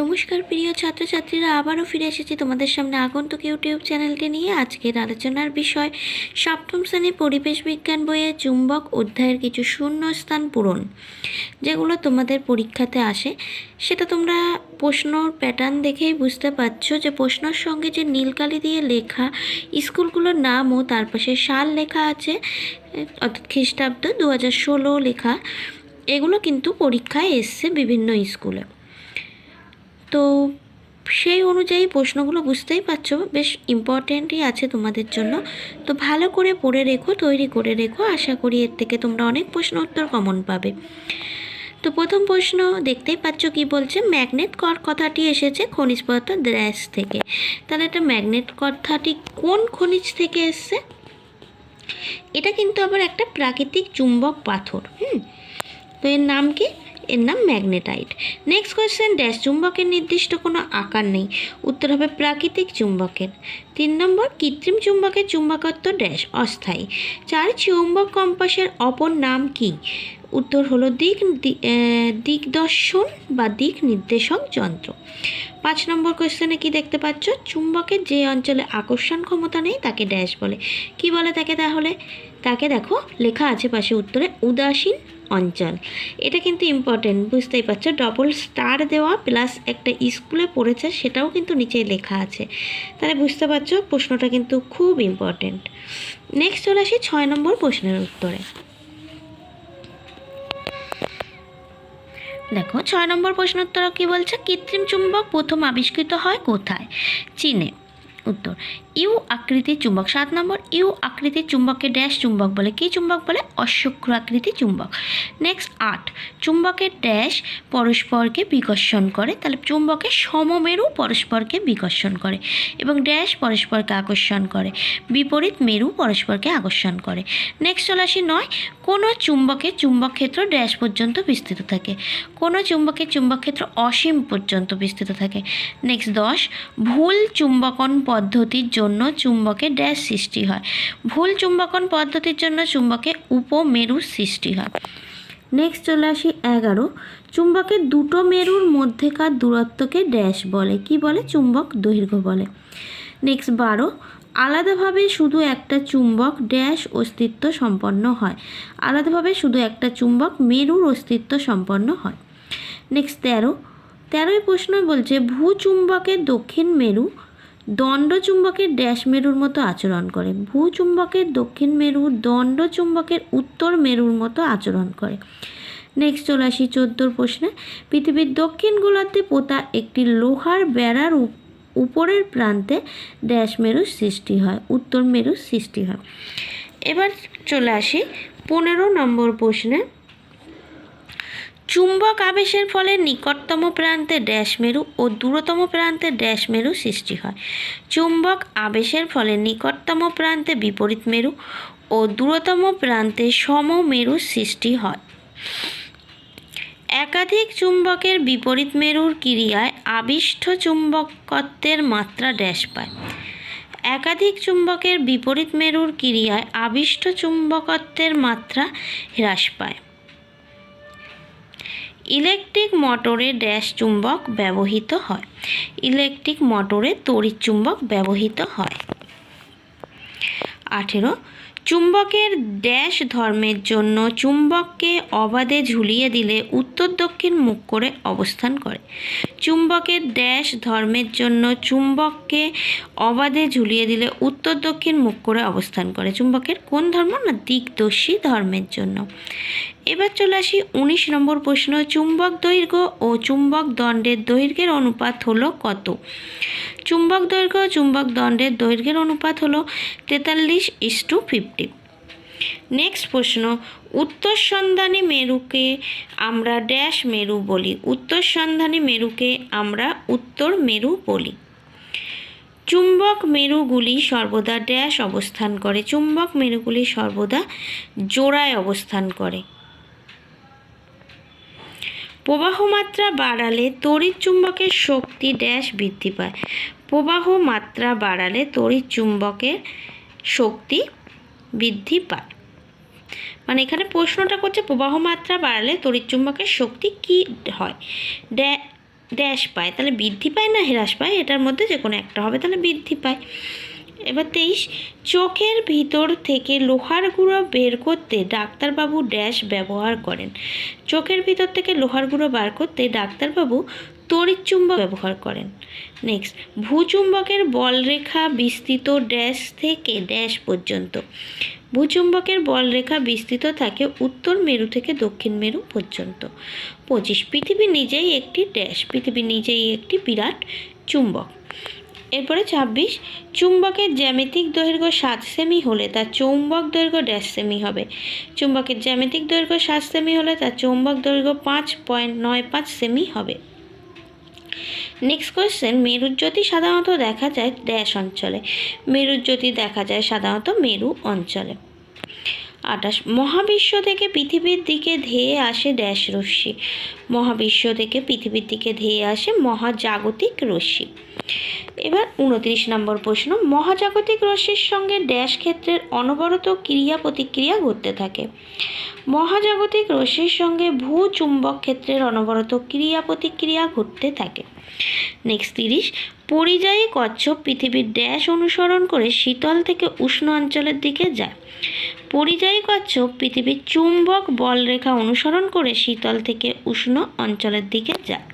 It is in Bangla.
নমস্কার প্রিয় ছাত্রছাত্রীরা, আবারও ফিরে এসেছি তোমাদের সামনে আগন্তুক ইউটিউব চ্যানেলটি নিয়ে। আজকের আলোচনার বিষয়, সপ্তম শ্রেণির পরিবেশ বিজ্ঞান বইয়ে চুম্বক অধ্যায়ের কিছু শূন্যস্থান পূরণ, যেগুলো তোমাদের পরীক্ষাতে আসে। সেটা তোমরা প্রশ্নর প্যাটার্ন দেখেই বুঝতে পারছ যে প্রশ্নর সঙ্গে যে নীলকালি দিয়ে লেখা স্কুলগুলোর নাম ও তার পাশে সাল লেখা আছে, অর্থাৎ খ্রিস্টাব্দ দু হাজার ষোলো লেখা, এগুলো কিন্তু পরীক্ষায় এসছে বিভিন্ন স্কুলে। তো সেই অনুযায়ী প্রশ্নগুলো বুঝতেই পারছ, বেশ ইম্পর্টেন্টই আছে তোমাদের জন্য। তো ভালো করে পড়ে রেখো, তৈরি করে রেখো, আশা করি এর থেকে তোমরা অনেক প্রশ্ন উত্তর কমন পাবে। তো প্রথম প্রশ্ন, দেখতেই পাচ্ছ কি বলছে, ম্যাগনেট কর কথাটি এসেছে খনিজ পদার্থ দ্রাস থেকে। তাহলে এটা ম্যাগনেট কথাটি কোন খনিজ থেকে এসছে? এটা কিন্তু আবার একটা প্রাকৃতিক চুম্বক পাথর, হুম? তো এর নাম কি? এর নাম ম্যাগনেটাইট। নেক্সট কোয়েশ্চেন ড্যাশ চুম্বকের নির্দিষ্ট কোনো আকার নেই। উত্তর হবে প্রাকৃতিক চুম্বকের। তিন নম্বর, কৃত্রিম চুম্বকের চুম্বকত্ব ড্যাশ অস্থায়ী। চার, চুম্বক কম্পাসের অপর নাম কি? উত্তর হলো দিক দিকদর্শন বা দিক নির্দেশক যন্ত্র। পাঁচ নম্বর কোয়েশ্চেনে কি দেখতে পাচ্ছ? চুম্বকের যে অঞ্চলে আকর্ষণ ক্ষমতা নেই, তাকে ড্যাশ বলে। কি বলে তাকে তাহলে? তাকে দেখো, লেখা আছে পাশে উত্তরে, উদাসীন অঞ্চল। এটা কিন্তু ইম্পর্টেন্ট বুঝতেই পারছ? ডবল স্টার দেওয়া প্লাস একটা স্কুলে পড়েছে, সেটাও কিন্তু নিচে লেখা আছে। তাহলে বুঝতে পারছ, প্রশ্নটা কিন্তু খুব ইম্পর্টেন্ট নেক্সট চলে আসি ছয় নম্বর প্রশ্নের উত্তরে। দেখো, ছয় নম্বর প্রশ্ন উত্তর কি বলছে? কৃত্রিম চুম্বক প্রথম আবিষ্কৃত হয় কোথায়? চীনে। উত্তর ইউ আকৃতির চুম্বক। সাত নম্বর, ইউ আকৃতির চুম্বককে ড্যাশ চুম্বক বলে। কি চুম্বক বলে? অশ্বক্র আকৃতির চুম্বক। নেক্সট আট। চুম্বকের ড্যাশ পরস্পরকে বিকর্ষণ করে। তাহলে চুম্বকের সমমেরু পরস্পরকে বিকর্ষণ করে এবং ড্যাশ পরস্পরকে আকর্ষণ করে। বিপরীত মেরু পরস্পরকে আকর্ষণ করে। নেক্সট চলে আসি নয়। কোনো চুম্বকের চুম্বক ক্ষেত্র ড্যাশ পর্যন্ত বিস্তৃত থাকে। কোনো চুম্বকের চুম্বক ক্ষেত্র অসীম পর্যন্ত বিস্তৃত থাকে। নেক্সট দশ। ভুল চুম্বকন পদ্ধতির জন্য চুম্বকে ড্যাশ সৃষ্টি হয়। ভুল চুম্বকন পদ্ধতির জন্য চুম্বকে উপমেরুর সৃষ্টি হয়। নেক্সট চলে আসি এগারো। চুম্বকের দুটো মেরুর মধ্যেকার দূরত্বকে ড্যাশ বলে। কি বলে? চুম্বক দৈর্ঘ্য বলে। নেক্সট বারো। আলাদাভাবে শুধু একটা চুম্বক ড্যাশ অস্তিত্ব সম্পন্ন হয়। আলাদাভাবে শুধু একটা চুম্বক মেরুর অস্তিত্ব সম্পন্ন হয়। নেক্সট তেরো। তেরোই প্রশ্ন বলছে, ভূচুম্বকের দক্ষিণ মেরু দণ্ড চুম্বকের ড্যাশ মেরুর মতো আচরণ করে। ভূচুম্বকের দক্ষিণ মেরু দণ্ড চুম্বকের উত্তর মেরুর মতো আচরণ করে। নেক্সট চলে আসি চোদ্দোর প্রশ্নে। পৃথিবীর দক্ষিণ গোলার্ধে পোতা একটি লোহার বেড়ার উপ- উপরের প্রান্তে ড্যাশ মেরুর সৃষ্টি হয়, উত্তর মেরুর সৃষ্টি হয়। এবার চলে আসি পনেরো নম্বর প্রশ্নে। চুম্বক আবেশের ফলে নিকটতম প্রান্তে ড্যাশ মেরু ও দূরতম প্রান্তে ড্যাশ মেরু সৃষ্টি হয়। চুম্বক আবেশের ফলে নিকটতম প্রান্তে বিপরীত মেরু ও দূরতম প্রান্তে সম সমমেরু সৃষ্টি হয়। একাধিক চুম্বকের বিপরীত মেরুর ক্রিয়ায় আবিষ্ট চুম্বকত্বের মাত্রা ড্যাশ পায়। একাধিক চুম্বকের বিপরীত মেরুর ক্রিয়ায় আবিষ্ট চুম্বকত্বের মাত্রা হ্রাস পায়। ইলেকট্রিক মোটরে ড্যাশ চুম্বক ব্যবহৃত হয়। ইলেকট্রিক মোটরে তড়িৎ চুম্বক ব্যবহৃত হয়। আঠেরো, চুম্বকের ড্যাশ ধর্মের জন্য চুম্বককে অবাধে ঝুলিয়ে দিলে উত্তর দক্ষিণ মুখ করে অবস্থান করে। চুম্বকের ড্যাশ ধর্মের জন্য চুম্বককে অবাধে ঝুলিয়ে দিলে উত্তর দক্ষিণ মুখ করে অবস্থান করে। চুম্বকের কোন ধর্ম না দিকদর্শী ধর্মের জন্য। এবার চলে আসি উনিশ নম্বর প্রশ্ন, চুম্বক দৈর্ঘ্য ও চুম্বক দণ্ডের দৈর্ঘ্যের অনুপাত হলো কত? চুম্বক দৈর্ঘ্য চুম্বক দণ্ডের দৈর্ঘ্যের অনুপাত হলো তেতাল্লিশ ইস টু ফিফটি নেক্সট প্রশ্ন, উত্তর সন্ধানী মেরুকে আমরা ড্যাশ মেরু বলি, উত্তর সন্ধানী মেরুকে আমরা উত্তর মেরু বলি। চুম্বক মেরুগুলি সর্বদা ড্যাশ অবস্থান করে, চুম্বক মেরুগুলি সর্বদা জোড়ায় অবস্থান করে। প্রবাহ মাত্রা বাড়ালে তড়িৎ চুম্বকের শক্তি ড্যাশ বৃদ্ধি পায়। প্রবাহ মাত্রা বাড়ালে তড়িৎ চুম্বকের শক্তি বৃদ্ধি পায়। মানে এখানে প্রশ্নটা করছে প্রবাহ মাত্রা বাড়ালে তড়িৎ চুম্বকের শক্তি কী হয়? ড্যা, ড্যাশ পায়। তাহলে বৃদ্ধি পায় না হ্রাস পায়? এটার মধ্যে যে কোনো একটা হবে, তাহলে বৃদ্ধি পায়। এবার তেইশ, চোখের ভিতর থেকে লোহার গুঁড়ো বের করতে ডাক্তারবাবু ড্যাশ ব্যবহার করেন। চোখের ভিতর থেকে লোহার গুঁড়ো বার করতে ডাক্তারবাবু তড়িৎচুম্বক ব্যবহার করেন। নেক্সট, ভূচুম্বকের বলরেখা বিস্তৃত ড্যাশ থেকে ড্যাশ পর্যন্ত। ভূচুম্বকের বলরেখা বিস্তৃত থাকে উত্তর মেরু থেকে দক্ষিণ মেরু পর্যন্ত। পঁচিশ, পৃথিবী নিজেই একটি ড্যাশ, পৃথিবী নিজেই একটি বিরাট চুম্বক। এরপরে ছাব্বিশ, চুম্বকের জ্যামিতিক দৈর্ঘ্য সাত সেমি হলে তার চৌম্বক দৈর্ঘ্য ড্যাশ সেমি হবে। চুম্বকের জ্যামিতিক দৈর্ঘ্য সাত সেমি হলে তার চৌম্বক দৈর্ঘ্য পাঁচ পয়েন্ট নয় পাঁচ সেমি হবে। নেক্সট কোয়েশ্চেন, মেরুজ্যোতি সাধারণত দেখা যায় ড্যাশ অঞ্চলে। মেরুজ্যোতি দেখা যায় সাধারণত মেরু অঞ্চলে। আঠাশ মহাবিশ্ব থেকে পৃথিবীর দিকে ধেয়ে আসে ড্যাশ রশ্মি। মহাবিশ্ব থেকে পৃথিবীর দিকে ধেয়ে আসে মহাজাগতিক রশ্মি। এবার উনত্রিশ নম্বর প্রশ্ন। মহাজাগতিক রশ্মির সঙ্গে ড্যাশ ক্ষেত্রের অনবরত ক্রিয়া প্রতিক্রিয়া ঘটতে থাকে। মহাজাগতিক রশ্মির সঙ্গে ভূ চুম্বক ক্ষেত্রের অনবরত ক্রিয়া প্রতিক্রিয়া ঘটতে থাকে। নেক্সট তিরিশ, পরিযায়ী কচ্ছপ পৃথিবীর ড্যাশ অনুসরণ করে শীতল থেকে উষ্ণ অঞ্চলের দিকে যায়। পরিযায়ী কচ্ছপ পৃথিবীর চুম্বক বলরেখা অনুসরণ করে শীতল থেকে উষ্ণ অঞ্চলের দিকে যায়।